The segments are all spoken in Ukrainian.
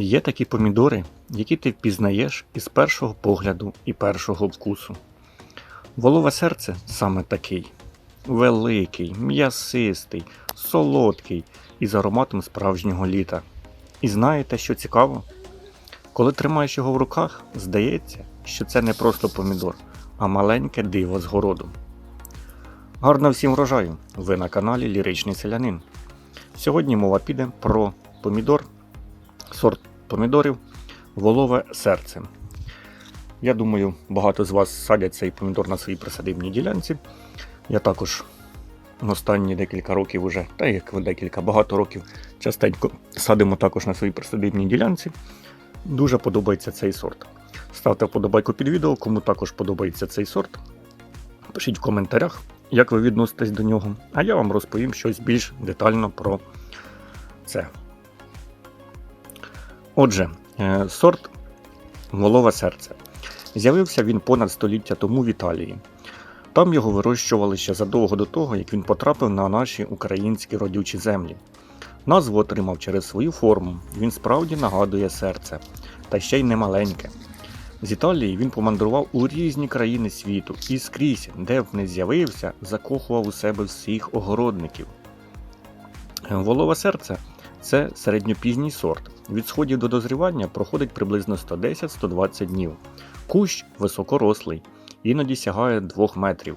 Є такі помідори, які ти впізнаєш із першого погляду і першого вкусу. Волове серце саме такий: великий, м'ясистий, солодкий і з ароматом справжнього літа. І знаєте, що цікаво? Коли тримаєш його в руках, здається, що це не просто помідор, а маленьке диво з городу. Гарно всім врожаю! Ви на каналі Ліричний Селянин. Сьогодні мова піде про помідор, сорт помідорів волове серце. Я думаю, багато з вас садять цей помідор на своїй присадибній ділянці. Я також останні декілька років уже, та як декілька багато років, частенько садимо також на своїй присадибній ділянці. Дуже подобається цей сорт. Ставте вподобайку під відео, кому також подобається цей сорт. Пишіть в коментарях, як ви відноситесь до нього, а я вам розповім щось більш детально про це. Отже, е, сорт волове серце. З'явився він понад століття тому в Італії. Там його вирощували ще задовго до того, як він потрапив на наші українські родючі землі. Назву отримав через свою форму, він справді нагадує серце, та ще й немаленьке. З Італії він помандрував у різні країни світу і скрізь, де б не з'явився, закохував у себе всіх огородників. Волове серце це середньопізній сорт. Від сходів до дозрівання проходить приблизно 110-120 днів. Кущ високорослий, іноді сягає 2 метрів,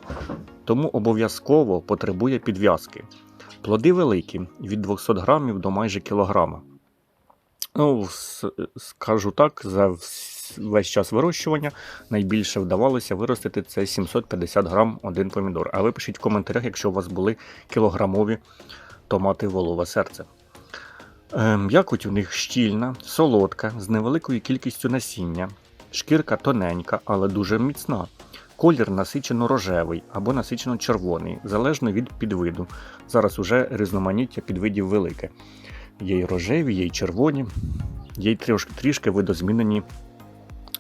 тому обов'язково потребує підв'язки. Плоди великі від 200 грамів до майже кілограма. Ну, скажу так, за весь час вирощування найбільше вдавалося виростити це 750 грам один помідор. А ви пишіть в коментарях, якщо у вас були кілограмові томати волове серце. М'якоть у них щільна, солодка, з невеликою кількістю насіння. Шкірка тоненька, але дуже міцна. Колір насичено рожевий або насичено червоний, залежно від підвиду. Зараз уже різноманіття підвидів велике. Є й рожеві, є й червоні, є й трішки, трішки видозмінені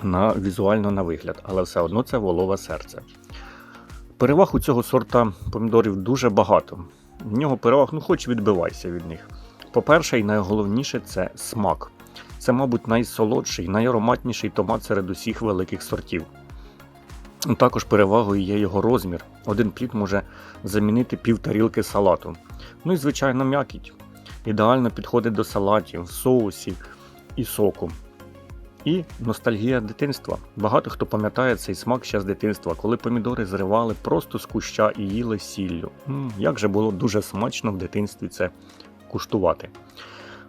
на візуально на вигляд, але все одно це волове серце. Переваг у цього сорта помідорів дуже багато. В нього переваг, ну хоч відбивайся від них. По-перше, і найголовніше це смак. Це, мабуть, найсолодший, найароматніший томат серед усіх великих сортів. Також перевагою є його розмір. Один плід може замінити пів тарілки салату. Ну і, звичайно, м'якіть. Ідеально підходить до салатів, соусів і соку. І ностальгія дитинства. Багато хто пам'ятає цей смак ще з дитинства, коли помідори зривали просто з куща і їли сіллю. М, як же було дуже смачно в дитинстві це куштувати.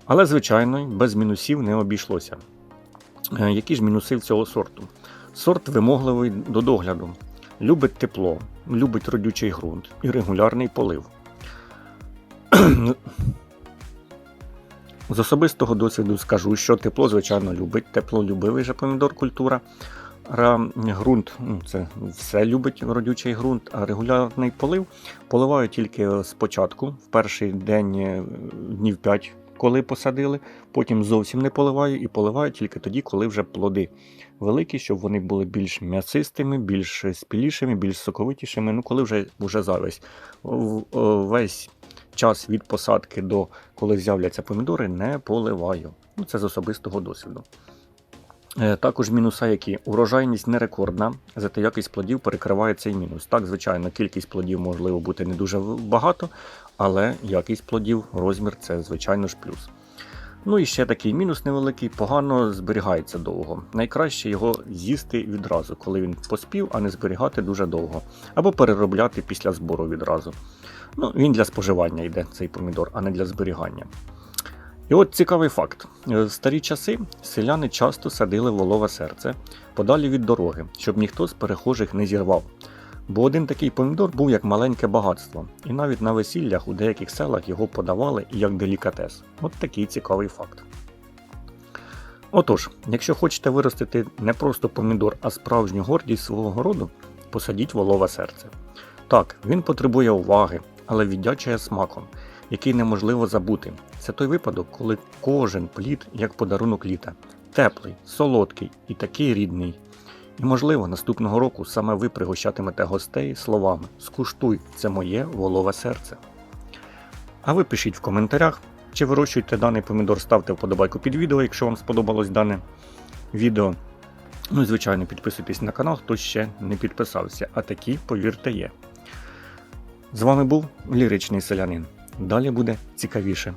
Але, звичайно, без мінусів не обійшлося. Е, Які ж мінуси в цього сорту? Сорт вимогливий до догляду, любить тепло, любить родючий ґрунт і регулярний полив. З особистого досвіду скажу, що тепло, звичайно, любить, теплолюбивий же помідор культура. Ґрунт ну, це все любить родючий ґрунт, а регулярний полив поливаю тільки спочатку, в перший день е, днів 5, коли посадили, потім зовсім не поливаю і поливаю тільки тоді, коли вже плоди великі, щоб вони були більш м'ясистими, більш спілішими, більш соковитішими. Ну, коли вже, вже завесь. В- о, Весь час від посадки до коли з'являться помідори, не поливаю. Ну, це з особистого досвіду. Е, Також мінуса, які урожайність не рекордна, зате якість плодів перекриває цей мінус. Так, звичайно, кількість плодів можливо бути не дуже багато, але якість плодів, розмір це звичайно ж плюс. Ну і ще такий мінус невеликий, погано зберігається довго. Найкраще його з'їсти відразу, коли він поспів, а не зберігати дуже довго. Або переробляти після збору відразу. Ну, він для споживання йде, цей помідор, а не для зберігання. І от цікавий факт: Е, в старі часи селяни часто садили волове серце подалі від дороги, щоб ніхто з перехожих не зірвав. Бо один такий помідор був як маленьке багатство, і навіть на весіллях у деяких селах його подавали як делікатес. От такий цікавий факт. Отож, якщо хочете виростити не просто помідор, а справжню гордість свого городу, посадіть волове серце. Так, він потребує уваги, але віддячує смаком, який неможливо забути. Це той випадок, коли кожен плід як подарунок літа, теплий, солодкий і такий рідний. І можливо, наступного року саме ви пригощатимете гостей словами Скуштуй, це моє волове серце. А ви пишіть в коментарях, чи вирощуєте даний помідор, ставте вподобайку під відео, якщо вам сподобалось дане відео. Ну і звичайно, підписуйтесь на канал, хто ще не підписався, а такі, повірте, є. З вами був ліричний селянин. Далі буде цікавіше.